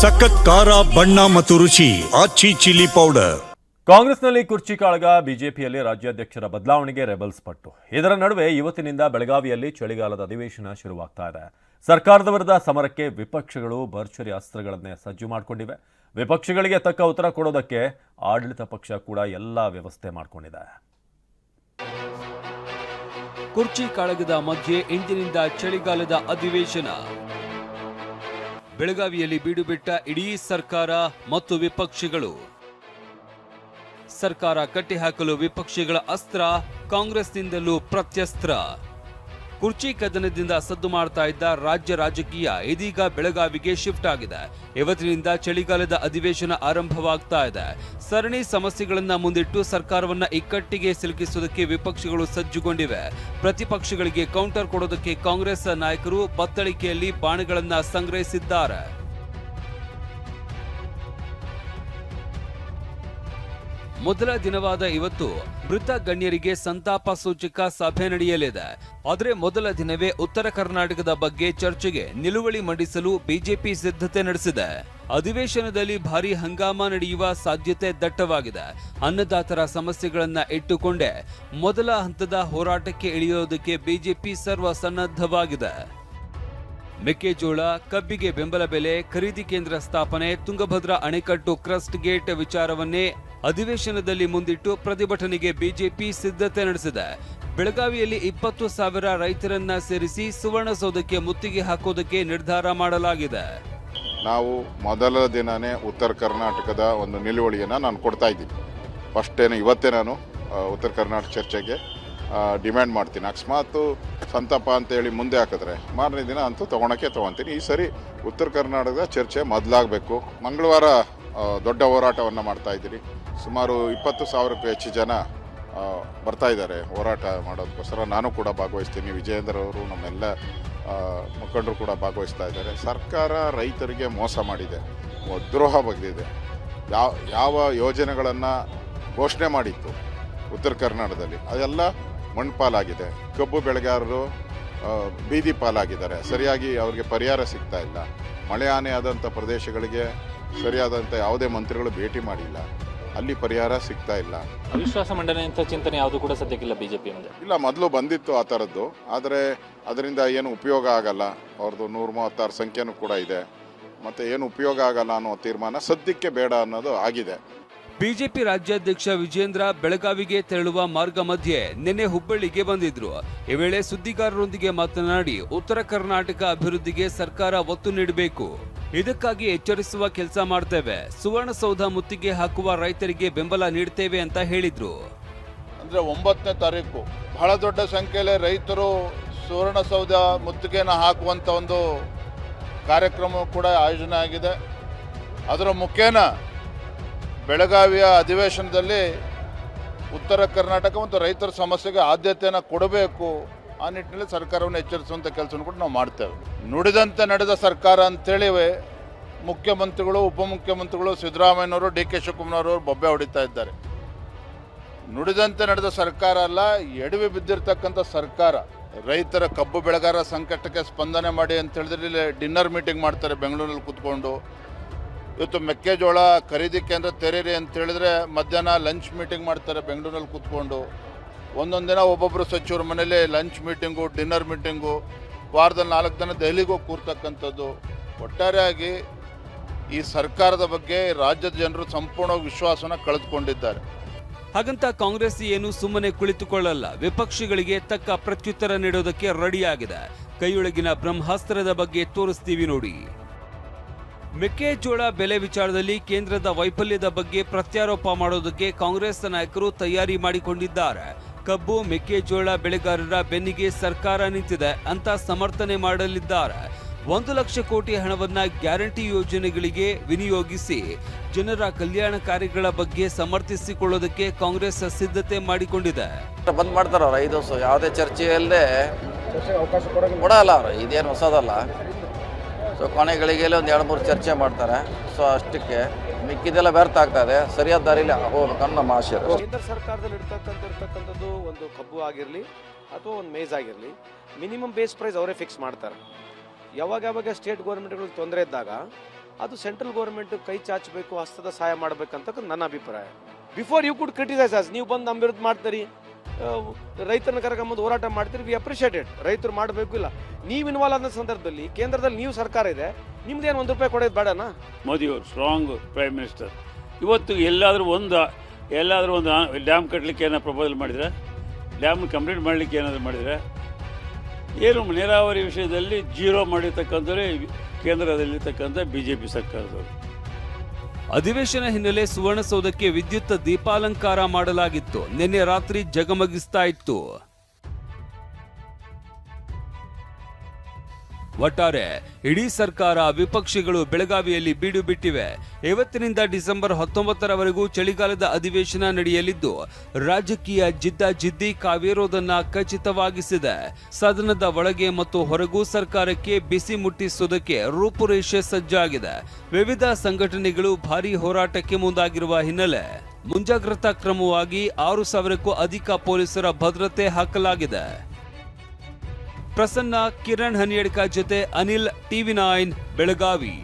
ಸಖತ್ ಖಾರ ಬಣ್ಣ ಮತ್ತು ರುಚಿ ಆಚಿ ಚಿಲ್ಲಿ ಪೌಡರ್. ಕಾಂಗ್ರೆಸ್ನಲ್ಲಿ ಕುರ್ಚಿ ಕಾಳಗ ಬಿಜೆಪಿಯಲ್ಲಿ ರಾಜ್ಯಾಧ್ಯಕ್ಷರ ಬದಲಾವಣೆಗೆ ರೆಬಲ್ಸ್ ಪಟ್ಟು. ಇದರ ನಡುವೆ ಇವತ್ತಿನಿಂದ ಬೆಳಗಾವಿಯಲ್ಲಿ ಚಳಿಗಾಲದ ಅಧಿವೇಶನ ಶುರುವಾಗ್ತಾ ಇದೆ. ಸರ್ಕಾರದ ವಿರುದ್ಧ ಸಮರಕ್ಕೆ ವಿಪಕ್ಷಗಳು ಭರ್ಚರಿ ಅಸ್ತ್ರಗಳನ್ನೇ ಸಜ್ಜು ಮಾಡಿಕೊಂಡಿವೆ. ವಿಪಕ್ಷಗಳಿಗೆ ತಕ್ಕ ಉತ್ತರ ಕೊಡೋದಕ್ಕೆ ಆಡಳಿತ ಪಕ್ಷ ಕೂಡ ಎಲ್ಲ ವ್ಯವಸ್ಥೆ ಮಾಡಿಕೊಂಡಿದೆ. ಕುರ್ಚಿ ಕಾಳಗದ ಮಧ್ಯೆ ಇಂದಿನಿಂದ ಚಳಿಗಾಲದ ಅಧಿವೇಶನ. ಬೆಳಗಾವಿಯಲ್ಲಿ ಬೀಡುಬಿಟ್ಟ ಇಡೀ ಸರ್ಕಾರ ಮತ್ತು ವಿಪಕ್ಷಗಳು. ಸರ್ಕಾರ ಕಟ್ಟಿಹಾಕಲು ವಿಪಕ್ಷಗಳ ಅಸ್ತ್ರ ಕಾಂಗ್ರೆಸ್ನಿಂದಲೂ ಪ್ರತ್ಯಸ್ತ್ರ. ಕುರ್ಚಿ ಕದನದಿಂದ ಸದ್ದು ಮಾಡ್ತಾ ಇದ್ದ ರಾಜ್ಯ ರಾಜಕೀಯ ಇದೀಗ ಬೆಳಗಾವಿಗೆ ಶಿಫ್ಟ್ ಆಗಿದೆ. ಇವತ್ತಿನಿಂದ ಚಳಿಗಾಲದ ಅಧಿವೇಶನ ಆರಂಭವಾಗ್ತಾ ಇದೆ. ಸರಣಿ ಸಮಸ್ಯೆಗಳನ್ನ ಮುಂದಿಟ್ಟು ಸರ್ಕಾರವನ್ನ ಇಕ್ಕಟ್ಟಿಗೆ ಸಿಲುಕಿಸುವುದಕ್ಕೆ ವಿಪಕ್ಷಗಳು ಸಜ್ಜುಗೊಂಡಿವೆ. ಪ್ರತಿಪಕ್ಷಗಳಿಗೆ ಕೌಂಟರ್ ಕೊಡೋದಕ್ಕೆ ಕಾಂಗ್ರೆಸ್ ನಾಯಕರು ಬತ್ತಳಿಕೆಯಲ್ಲಿ ಬಾಣಗಳನ್ನ ಸಂಗ್ರಹಿಸಿದ್ದಾರೆ. ಮೊದಲ ದಿನವಾದ ಇವತ್ತು ಮೃತ ಗಣ್ಯರಿಗೆ ಸಂತಾಪ ಸೂಚಕ ಸಭೆ ನಡೆಯಲಿದೆ. ಆದರೆ ಮೊದಲ ದಿನವೇ ಉತ್ತರ ಕರ್ನಾಟಕದ ಬಗ್ಗೆ ಚರ್ಚೆಗೆ ನಿಲುವಳಿ ಮಂಡಿಸಲು ಬಿಜೆಪಿ ಸಿದ್ಧತೆ ನಡೆಸಿದೆ. ಅಧಿವೇಶನದಲ್ಲಿ ಭಾರಿ ಹಂಗಾಮ ನಡೆಯುವ ಸಾಧ್ಯತೆ ದಟ್ಟವಾಗಿದೆ. ಅನ್ನದಾತರ ಸಮಸ್ಯೆಗಳನ್ನ ಇಟ್ಟುಕೊಂಡೇ. ಮೊದಲ ಹಂತದ ಹೋರಾಟಕ್ಕೆ ಇಳಿಯೋದಕ್ಕೆ ಬಿಜೆಪಿ ಸರ್ವ ಸನ್ನದ್ಧವಾಗಿದೆ ಮೆಕ್ಕೆಜೋಳ, ಕಬ್ಬಿಗೆ ಬೆಂಬಲ ಬೆಲೆ, ಖರೀದಿ ಕೇಂದ್ರ ಸ್ಥಾಪನೆ, ತುಂಗಭದ್ರಾ ಅಣೆಕಟ್ಟು ಕ್ರಸ್ಟ್ ಗೇಟ್ ವಿಚಾರವನ್ನೇ ಅಧಿವೇಶನದಲ್ಲಿ ಮುಂದಿಟ್ಟು ಪ್ರತಿಭಟನೆಗೆ ಬಿಜೆಪಿ ಸಿದ್ಧತೆ ನಡೆಸಿದೆ. ಬೆಳಗಾವಿಯಲ್ಲಿ ಇಪ್ಪತ್ತು ಸಾವಿರ ರೈತರನ್ನ ಸೇರಿಸಿ ಸುವರ್ಣಸೌಧಕ್ಕೆ ಮುತ್ತಿಗೆ ಹಾಕೋದಕ್ಕೆ ನಿರ್ಧಾರ ಮಾಡಲಾಗಿದೆ. ನಾವು ಮೊದಲ ದಿನನೇ ಉತ್ತರ ಕರ್ನಾಟಕದ ಒಂದು ನಿಲುವಳಿಯನ್ನು ನಾನು ಕೊಡ್ತಾ ಇದ್ದೀನಿ. ಫಸ್ಟ್ ಏನು ಇವತ್ತೇ ನಾನು ಉತ್ತರ ಕರ್ನಾಟಕ ಚರ್ಚೆಗೆ ಡಿಮ್ಯಾಂಡ್ ಮಾಡ್ತೀನಿ. ಅಕಸ್ಮಾತ್ ಸಂತಾಪ ಅಂತೇಳಿ ಮುಂದೆ ಹಾಕಿದ್ರೆ, ಮಾರನೇ ದಿನ ಅಂತೂ ತೊಗೊಳಕ್ಕೆ ತೊಗೊತೀನಿ ಈ ಸರಿ ಉತ್ತರ ಕರ್ನಾಟಕದ ಚರ್ಚೆ ಮೊದಲಾಗಬೇಕು. ಮಂಗಳವಾರ ದೊಡ್ಡ ಹೋರಾಟವನ್ನು ಮಾಡ್ತಾ ಇದ್ದೀರಿ. ಸುಮಾರು ಇಪ್ಪತ್ತು ಸಾವಿರಕ್ಕೂ ಹೆಚ್ಚು ಜನ ಬರ್ತಾ ಇದ್ದಾರೆ ಹೋರಾಟ ಮಾಡೋದಕ್ಕೋಸ್ಕರ. ನಾನು ಕೂಡ ಭಾಗವಹಿಸ್ತೀನಿ. ವಿಜಯೇಂದ್ರ ಅವರು ನಮ್ಮೆಲ್ಲ ಮುಖಂಡರು ಕೂಡ ಭಾಗವಹಿಸ್ತಾ ಇದ್ದಾರೆ. ಸರ್ಕಾರ ರೈತರಿಗೆ ಮೋಸ ಮಾಡಿದೆ. ದ್ರೋಹ ಬಗೆದಿದೆ. ಯಾವ ಯಾವ ಯೋಜನೆಗಳನ್ನು ಘೋಷಣೆ ಮಾಡಿತ್ತು ಉತ್ತರ ಕರ್ನಾಟಕದಲ್ಲಿ? ಅದೆಲ್ಲ ಮಣ್ಪಾಲಾಗಿದೆ ಕಬ್ಬು ಬೆಳೆಗಾರರು ಬೀದಿ ಪಾಲಾಗಿದ್ದಾರೆ. ಸರಿಯಾಗಿ ಅವರಿಗೆ ಪರಿಹಾರ ಸಿಗ್ತಾ ಇಲ್ಲ. ಮಳೆ ಹಾನಿ ಆದಂಥ ಪ್ರದೇಶಗಳಿಗೆ ಸರಿಯಾದಂಥ ಯಾವುದೇ ಮಂತ್ರಿಗಳು ಭೇಟಿ ಮಾಡಿಲ್ಲ. ಅಲ್ಲಿ ಪರಿಹಾರ ಸಿಗ್ತಾ ಇಲ್ಲ. ಅವಿಶ್ವಾಸ ಮಂಡನೆ ಅಂತ ಚಿಂತನೆ ಯಾವುದು ಕೂಡ ಸದ್ಯಕ್ಕಿಲ್ಲ ಬಿಜೆಪಿ ಮುಂದೆ. ಇಲ್ಲ ಮೊದಲು ಬಂದಿತ್ತು ಆ ಥರದ್ದು. ಆದರೆ ಅದರಿಂದ ಏನು ಉಪಯೋಗ ಆಗಲ್ಲ. ಅವ್ರದ್ದು ನೂರ ಮೂವತ್ತಾರು ಸಂಖ್ಯೆನೂ ಕೂಡ ಇದೆ. ಮತ್ತು ಏನು ಉಪಯೋಗ ಆಗಲ್ಲ ಅನ್ನೋ ತೀರ್ಮಾನ ಸದ್ಯಕ್ಕೆ ಬೇಡ ಅನ್ನೋದು ಆಗಿದೆ. ಬಿಜೆಪಿ ರಾಜ್ಯಾಧ್ಯಕ್ಷ ವಿಜೇಂದ್ರ ಬೆಳಗಾವಿಗೆ ತೆರಳುವ ಮಾರ್ಗ ಮಧ್ಯೆ ನಿನ್ನೆ ಹುಬ್ಬಳ್ಳಿಗೆ ಬಂದಿದ್ರು. ಈ ವೇಳೆ ಸುದ್ದಿಗಾರರೊಂದಿಗೆ ಮಾತನಾಡಿ ಉತ್ತರ ಕರ್ನಾಟಕ ಅಭಿವೃದ್ಧಿಗೆ ಸರ್ಕಾರ ಒತ್ತು ನೀಡಬೇಕು. ಇದಕ್ಕಾಗಿ ಎಚ್ಚರಿಸುವ ಕೆಲಸ ಮಾಡ್ತೇವೆ. ಸುವರ್ಣಸೌಧ ಮುತ್ತಿಗೆ ಹಾಕುವ ರೈತರಿಗೆ ಬೆಂಬಲ ನೀಡ್ತೇವೆ ಅಂತ ಹೇಳಿದ್ರು. ಅಂದ್ರೆ ಒಂಬತ್ತನೇ ತಾರೀಕು. ಬಹಳ ದೊಡ್ಡ ಸಂಖ್ಯೆಯಲ್ಲಿ ರೈತರು ಸುವರ್ಣಸೌಧ ಮುತ್ತಿಗೆನ ಹಾಕುವಂತ ಒಂದು ಕಾರ್ಯಕ್ರಮ ಕೂಡ ಆಯೋಜನೆ ಆಗಿದೆ. ಅದರ ಮುಖೇನ ಬೆಳಗಾವಿಯ ಅಧಿವೇಶನದಲ್ಲಿ ಉತ್ತರ ಕರ್ನಾಟಕ ಮತ್ತು ರೈತರ ಸಮಸ್ಯೆಗೆ ಆದ್ಯತೆಯನ್ನು ಕೊಡಬೇಕು ಆ ನಿಟ್ಟಿನಲ್ಲಿ ಸರ್ಕಾರವನ್ನು ಎಚ್ಚರಿಸುವಂಥ ಕೆಲಸವನ್ನು ಕೂಡ ನಾವು ಮಾಡ್ತೇವೆ. ನುಡಿದಂತೆ ನಡೆದ ಸರ್ಕಾರ ಅಂತೇಳಿ ಮುಖ್ಯಮಂತ್ರಿಗಳು, ಉಪಮುಖ್ಯಮಂತ್ರಿಗಳು, ಸಿದ್ದರಾಮಯ್ಯನವರು, ಡಿ ಕೆ ಶಿವಕುಮಾರ್ ಅವರು ಬೊಬ್ಬೆ ಹೊಡಿತಾ ಇದ್ದಾರೆ. ನುಡಿದಂತೆ ನಡೆದ ಸರ್ಕಾರ ಅಲ್ಲ, ಎಡವಿ ಬಿದ್ದಿರ್ತಕ್ಕಂಥ ಸರ್ಕಾರ. ರೈತರ ಕಬ್ಬು ಬೆಳೆಗಾರ ಸಂಕಟಕ್ಕೆ ಸ್ಪಂದನೆ ಮಾಡಿ ಅಂತ ಹೇಳಿದ್ರೆ ಡಿನ್ನರ್ ಮೀಟಿಂಗ್ ಮಾಡ್ತಾರೆ ಬೆಂಗಳೂರಲ್ಲಿ ಕೂತ್ಕೊಂಡು. ಇವತ್ತು ಮೆಕ್ಕೆಜೋಳ ಖರೀದಿ ಕೇಂದ್ರ ತೆರೀರಿ ಅಂತ ಹೇಳಿದ್ರೆ ಮಧ್ಯಾಹ್ನ ಲಂಚ್ ಮೀಟಿಂಗ್ ಮಾಡ್ತಾರೆ ಬೆಂಗಳೂರಲ್ಲಿ ಕೂತ್ಕೊಂಡು. ಒಂದೊಂದು ದಿನ ಒಬ್ಬೊಬ್ಬರು ಸಚಿವರ ಮನೇಲಿ ಲಂಚ್ ಮೀಟಿಂಗು ಡಿನ್ನರ್ ಮೀಟಿಂಗು ವಾರದಲ್ಲಿ ನಾಲ್ಕು ದಿನ ದೆಹಲಿಗೆ ಹೋಗಿ ಕೂರ್ತಕ್ಕಂಥದ್ದು. ಒಟ್ಟಾರೆಯಾಗಿ ಈ ಸರ್ಕಾರದ ಬಗ್ಗೆ ರಾಜ್ಯದ ಜನರು ಸಂಪೂರ್ಣ ವಿಶ್ವಾಸನ ಕಳೆದುಕೊಂಡಿದ್ದಾರೆ. ಹಾಗಂತ ಕಾಂಗ್ರೆಸ್ ಏನು ಸುಮ್ಮನೆ ಕುಳಿತುಕೊಳ್ಳಲ್ಲ, ವಿಪಕ್ಷಗಳಿಗೆ ತಕ್ಕ ಪ್ರತ್ಯುತ್ತರ ನೀಡೋದಕ್ಕೆ ರೆಡಿಯಾಗಿದೆ ಕೈಯೊಳಗಿನ ಬ್ರಹ್ಮಾಸ್ತ್ರದ ಬಗ್ಗೆ ತೋರಿಸ್ತೀವಿ ನೋಡಿ. ಮೆಕ್ಕೆಜೋಳ ಬೆಲೆ ವಿಚಾರದಲ್ಲಿ ಕೇಂದ್ರದ ವೈಫಲ್ಯದ ಬಗ್ಗೆ ಪ್ರತ್ಯಾರೋಪ ಮಾಡೋದಕ್ಕೆ ಕಾಂಗ್ರೆಸ್ ನಾಯಕರು ತಯಾರಿ ಮಾಡಿಕೊಂಡಿದ್ದಾರೆ. ಕಬ್ಬು ಮೆಕ್ಕೆಜೋಳ ಬೆಳೆಗಾರರ ಬೆನ್ನಿಗೆ ಸರ್ಕಾರ ನಿಂತಿದೆ ಅಂತ ಸಮರ್ಥನೆ ಮಾಡಲಿದ್ದಾರೆ. ಒಂದು ಲಕ್ಷ ಕೋಟಿ ಹಣವನ್ನ ಗ್ಯಾರಂಟಿ ಯೋಜನೆಗಳಿಗೆ ವಿನಿಯೋಗಿಸಿ ಜನರ ಕಲ್ಯಾಣ ಕಾರ್ಯಗಳ ಬಗ್ಗೆ ಸಮರ್ಥಿಸಿಕೊಳ್ಳೋದಕ್ಕೆ ಕಾಂಗ್ರೆಸ್ ಸಿದ್ಧತೆ ಮಾಡಿಕೊಂಡಿದೆ. ಬಂದ್ ಮಾಡ್ತಾರ ಐದು ವರ್ಷ ಯಾವುದೇ ಚರ್ಚೆ ಇಲ್ಲದೆ ಕೊಡಲ್ಲ ಇದೇನು ಹೊಸದಲ್ಲ. ಸೊ ಕೊನೆ ಗಳಿಗೆಯಲ್ಲಿ ಒಂದು ಎರಡು ಮೂರು ಚರ್ಚೆ ಮಾಡ್ತಾರೆ. ಸೊ ಅಷ್ಟಕ್ಕೆ ಮಿಕ್ಕಿದೆಲ್ಲ ವ್ಯರ್ಥ ಆಗ್ತಾ ಇದೆ. ಸರಿಯಾದ ದಾರಿಲಿ ಹೋಗ್ಬೇಕನ್ನೋ ನಮ್ಮ ಆಶೆ ಇದೆ. ಕೇಂದ್ರ ಸರ್ಕಾರದಲ್ಲಿ ಇರ್ತಕ್ಕಂಥ ಇರ್ತಕ್ಕಂಥದ್ದು ಒಂದು ಕಬ್ಬು ಆಗಿರಲಿ ಅಥವಾ ಒಂದು ಮೇಜ್ ಆಗಿರಲಿ, ಮಿನಿಮಮ್ ಬೇಸ್ ಪ್ರೈಸ್ ಅವರೇ ಫಿಕ್ಸ್ ಮಾಡ್ತಾರೆ. ಯಾವಾಗ ಯಾವಾಗ ಸ್ಟೇಟ್ ಗೌರ್ಮೆಂಟ್ಗಳಿಗೆ ತೊಂದರೆ ಇದ್ದಾಗ, ಅದು ಸೆಂಟ್ರಲ್ ಗೌರ್ಮೆಂಟ್ ಕೈ ಚಾಚಬೇಕು, ಹಸ್ತದ ಸಹಾಯ ಮಾಡಬೇಕಂತ ನನ್ನ ಅಭಿಪ್ರಾಯ. ಬಿಫೋರ್ ಯು ಕುಡ್ ಕ್ರಿಟಿಸೈಸ್ ನೀವು ಬಂದು ನಮ್ಮ ವಿರುದ್ಧ ಮಾಡ್ತೀರಿ. ರೈತರನ್ನ ಕರ್ಕೊಂಬಂದು ಹೋರಾಟ ಮಾಡ್ತೀರಿ. ವಿ ಅಪ್ರಿಷಿಯೇಟೆಡ್ ರೈತರು ಮಾಡಬೇಕು ಇಲ್ಲ. ನೀವು ಇನ್ವಾಲ್ವ್ ಆದ ಸಂದರ್ಭದಲ್ಲಿ ಕೇಂದ್ರದಲ್ಲಿ ನೀವು ಸರ್ಕಾರ ಇದೆ, ನಿಮ್ದೇನು ಒಂದು ರೂಪಾಯಿ ಕೊಡೋದು ಬೇಡನಾ? ಮೋದಿಯವರು ಸ್ಟ್ರಾಂಗ್ ಪ್ರೈಮ್ ಮಿನಿಸ್ಟರ್ ಇವತ್ತು ಎಲ್ಲಾದರೂ ಒಂದು ಎಲ್ಲಾದರೂ ಒಂದು ಡ್ಯಾಮ್ ಕಟ್ಟಲಿಕ್ಕೆ ಏನೋ ಪ್ರಪೋಸಲ್ ಮಾಡಿದರೆ ಡ್ಯಾಮ್ ಕಂಪ್ಲೀಟ್ ಮಾಡಲಿಕ್ಕೆ ಏನಾದರೂ ಮಾಡಿದರೆ, ಏನು ನೀರಾವರಿ ವಿಷಯದಲ್ಲಿ ಜೀರೋ ಮಾಡಿರ್ತಕ್ಕಂಥವ್ರೆ ಕೇಂದ್ರದಲ್ಲಿರ್ತಕ್ಕಂಥ ಬಿ ಜೆ ಪಿ ಸರ್ಕಾರದವರು. ಅಧಿವೇಶನ ಹಿನ್ನೆಲೆ ಸುವರ್ಣಸೌಧಕ್ಕೆ ವಿದ್ಯುತ್ ದೀಪಾಲಂಕಾರ ಮಾಡಲಾಗಿತ್ತು. ನಿನ್ನೆ ರಾತ್ರಿ ಜಗಮಗಿಸ್ತಾ ಇತ್ತು. ಒಟ್ಟಾರೆ ಇಡೀ ಸರ್ಕಾರ ವಿಪಕ್ಷಗಳು ಬೆಳಗಾವಿಯಲ್ಲಿ ಬೀಡು ಬಿಟ್ಟಿವೆ. ಇವತ್ತಿನಿಂದ ಡಿಸೆಂಬರ್ ಹತ್ತೊಂಬತ್ತರವರೆಗೂ ಚಳಿಗಾಲದ ಅಧಿವೇಶನ ನಡೆಯಲಿದ್ದು, ರಾಜಕೀಯ ಜಿದ್ದಾಜಿದ್ದಿ ಕಾವೇರೋದನ್ನ ಖಚಿತವಾಗಿಸಿದೆ. ಸದನದ ಒಳಗೆ ಮತ್ತು ಹೊರಗೂ ಸರ್ಕಾರಕ್ಕೆ ಬಿಸಿ ಮುಟ್ಟಿಸುವುದಕ್ಕೆ ರೂಪುರೇಷೆ ಸಜ್ಜಾಗಿದೆ. ವಿವಿಧ ಸಂಘಟನೆಗಳು ಭಾರೀ ಹೋರಾಟಕ್ಕೆ ಮುಂದಾಗಿರುವ ಹಿನ್ನೆಲೆ ಮುಂಜಾಗ್ರತಾ ಕ್ರಮವಾಗಿ ಆರು ಸಾವಿರಕ್ಕೂ ಅಧಿಕ ಪೊಲೀಸರ ಭದ್ರತೆ ಹಾಕಲಾಗಿದೆ. ಪ್ರಸನ್ನ ಕಿರಣ್ ಹನಿಯಡ್ಕ ಜೊತೆ ಅನಿಲ್ ಟಿವಿ ನೈನ್ ಬೆಳಗಾವಿ.